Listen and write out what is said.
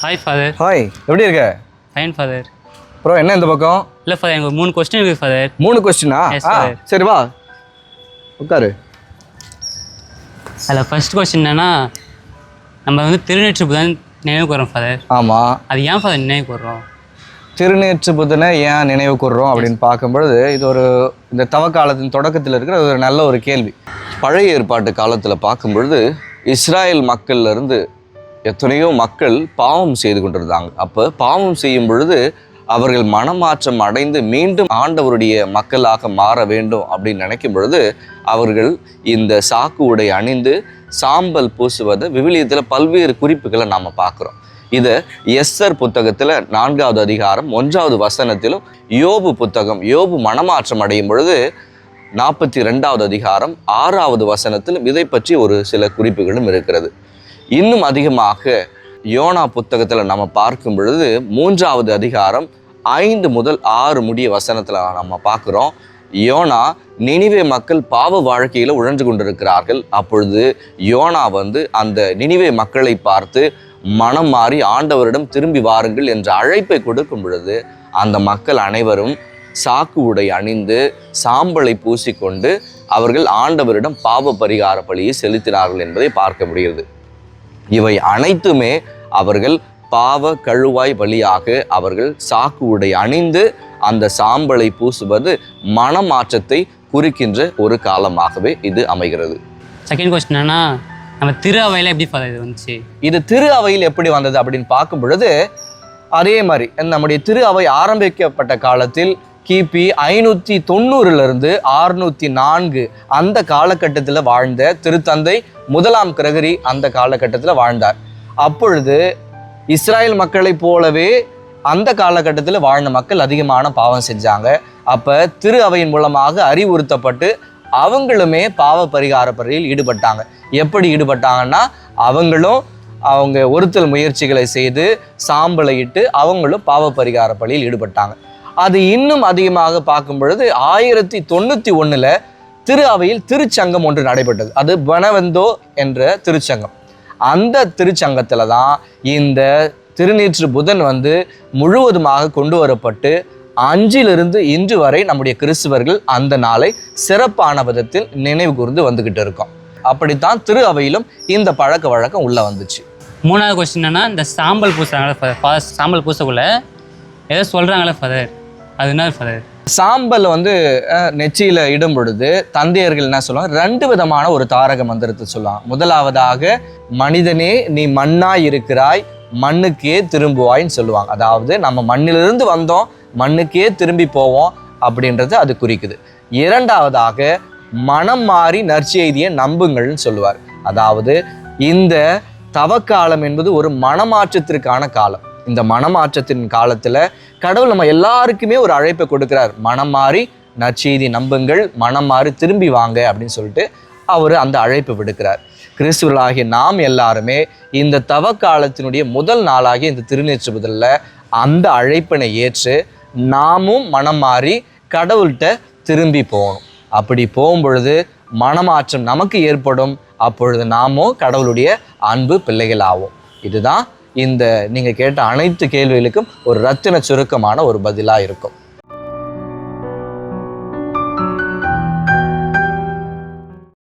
Hi father hi எப்படி இருக்க? Fine father bro என்ன இந்த பக்கம்? இல்லை ஃபாதர் எனக்கு மூணு கொஸ்டின் இருக்குது ஃபாதர் மூணு கொஸ்டினா. சரி வா. உட்காரு. அதில் ஃபர்ஸ்ட் கொஸ்டின் என்னன்னா நம்ம வந்து திருநெற்று புதன் நினைவு கூறோம் ஃபாதர் ஆமாம் அது ஏன் ஃபாதர் நினைவு கூறுறோம் திருநேற்று புதனை ஏன் நினைவு கூர்றோம் அப்படின்னு பார்க்கும்பொழுது இது ஒரு இந்த தவக்காலத்தின் தொடக்கத்தில் இருக்கிற ஒரு நல்ல ஒரு கேள்வி. பழைய ஏற்பாட்டு காலத்தில் பார்க்கும்பொழுது இஸ்ராயேல் மக்கள்ல இருந்து எத்தனையோ மக்கள் பாவம் செய்து கொண்டிருந்தாங்க. அப்போ பாவம் செய்யும் பொழுது அவர்கள் மனமாற்றம் அடைந்து மீண்டும் ஆண்டவருடைய மக்களாக மாற வேண்டும் அப்படின்னு நினைக்கும் பொழுது அவர்கள் இந்த சாக்கு உடை அணிந்து சாம்பல் பூசுவதை விவிலியத்தில் பல்வேறு குறிப்புகளை நாம் பார்க்குறோம். இதை எஸ்ஸர் புத்தகத்தில் நான்காவது அதிகாரம் ஒன்றாவது வசனத்திலும் யோபு புத்தகம் யோபு மனமாற்றம் அடையும் பொழுது நாற்பத்தி ரெண்டாவது அதிகாரம் ஆறாவது வசனத்திலும் இதை பற்றி ஒரு சில குறிப்புகளும் இருக்கிறது. இன்னும் அதிகமாக யோனா புத்தகத்தில் நம்ம பார்க்கும் பொழுது மூன்றாவது அதிகாரம் ஐந்து முதல் ஆறு முடிய வசனத்தில் நம்ம பார்க்குறோம். யோனா நினிவே மக்கள் பாவ வாழ்க்கையில் உழன்று கொண்டிருக்கிறார்கள். அப்பொழுது யோனா வந்து அந்த நினிவே மக்களை பார்த்து மனம் மாறி ஆண்டவரிடம் திரும்பி வாருங்கள் என்ற அழைப்பை கொடுக்கும் பொழுது அந்த மக்கள் அனைவரும் சாக்கு உடை அணிந்து சாம்பலை பூசிக்கொண்டு அவர்கள் ஆண்டவரிடம் பாவ பரிகார பலியை செலுத்தினார்கள் என்பதை பார்க்க முடிகிறது. இவை அனைத்துமே அவர்கள் பாவ கழுவாய் வழியாக அவர்கள் சாக்கு உடை அணிந்து அந்த சாம்பலை பூசுவது மனமாற்றத்தை குறிக்கின்ற ஒரு காலமாகவே இது அமைகிறது. செகண்ட் கொஸ்டின் என்னன்னா நம்ம திரு அவையில் எப்படி இது வந்துச்சு? இது திரு அவையில் எப்படி வந்தது அப்படின்னு பார்க்கும் பொழுது அதே மாதிரி நம்முடைய திரு அவை ஆரம்பிக்கப்பட்ட காலத்தில் கிபி ஐநூற்றி தொண்ணூறுலேருந்து ஆறுநூற்றி நான்கு அந்த காலகட்டத்தில் வாழ்ந்த திருத்தந்தை முதலாம் கிரகரி அந்த காலகட்டத்தில் வாழ்ந்தார். அப்பொழுது இஸ்ராயல் மக்களைப் போலவே அந்த காலகட்டத்தில் வாழ்ந்த மக்கள் அதிகமான பாவம் செஞ்சாங்க. அப்போ திரு அவையின் மூலமாக அறிவுறுத்தப்பட்டு அவங்களுமே பாவ பரிகார பணியில் ஈடுபட்டாங்க. எப்படி ஈடுபட்டாங்கன்னா அவங்களும் அவங்க ஒருத்தல் முயற்சிகளை செய்து சாம்பலை இட்டு அவங்களும் பாவ பரிகார பணியில் ஈடுபட்டாங்க. அது இன்னும் அதிகமாக பார்க்கும் பொழுது ஆயிரத்தி தொண்ணூற்றி ஒன்றில் திரு அவையில் திருச்சங்கம் ஒன்று நடைபெற்றது. அது பனவந்தோ என்ற திருச்சங்கம். அந்த திருச்சங்கத்தில் தான் இந்த திருநீற்று புதன் வந்து முழுவதுமாக கொண்டு வரப்பட்டு அஞ்சிலிருந்து இன்று வரை நம்முடைய கிறிஸ்துவர்கள் அந்த நாளை சிறப்பான விதத்தில் நினைவு கூர்ந்து வந்துக்கிட்டு இருக்கோம். அப்படித்தான் திரு அவையிலும் இந்த பழக்க வழக்கம் உள்ளே வந்துச்சு. மூணாவது கொஸ்டின் என்னன்னா இந்த சாம்பல் பூசுறாங்களே ஃபாதர் சாம்பல் பூசக்குள்ள ஏதோ சொல்கிறாங்களே ஃபாதர் அது என்ன ஃபாதர் சாம்பல் வந்து நெச்சியில் இடும் பொழுது தந்தையர்கள் என்ன சொல்லுவாங்க? ரெண்டு விதமான ஒரு தாரக மந்திரத்தை சொல்லலாம். முதலாவதாக மனிதனே நீ மண்ணாய் இருக்கிறாய் மண்ணுக்கே திரும்புவாய்ன்னு சொல்லுவாங்க. அதாவது நம்ம மண்ணிலிருந்து வந்தோம் மண்ணுக்கே திரும்பி போவோம் அப்படின்றது அது குறிக்குது. இரண்டாவதாக மனம் மாறி நற்செய்தியை நம்புங்கள்னு சொல்லுவார். அதாவது இந்த தவக்காலம் என்பது ஒரு மனமாற்றத்திற்கான காலம். இந்த மனமாற்றத்தின் காலத்தில் கடவுள் நம்ம எல்லாருக்குமே ஒரு அழைப்பை கொடுக்குறார். மனம் மாறி நற்செய்தி நம்புங்கள் மனம் மாறி திரும்பி வாங்க அப்படின்னு சொல்லிட்டு அவர் அந்த அழைப்பு விடுக்கிறார். கிறிஸ்துவர்களாகிய நாம் எல்லாருமே இந்த தவ காலத்தினுடைய முதல் நாளாகிய இந்த திருநேற்றுபுதலில் அந்த அழைப்பினை ஏற்று நாமும் மனம் மாறி கடவுள்கிட்ட திரும்பி போகணும். அப்படி போகும் பொழுது மனமாற்றம் நமக்கு ஏற்படும். அப்பொழுது நாமும் கடவுளுடைய அன்பு பிள்ளைகள் ஆகும் இதுதான் இந்த நீங்கள் கேட்ட அனைத்து கேள்விகளுக்கும் ஒரு ரத்தின சுருக்கமான ஒரு பதிலாக இருக்கும்.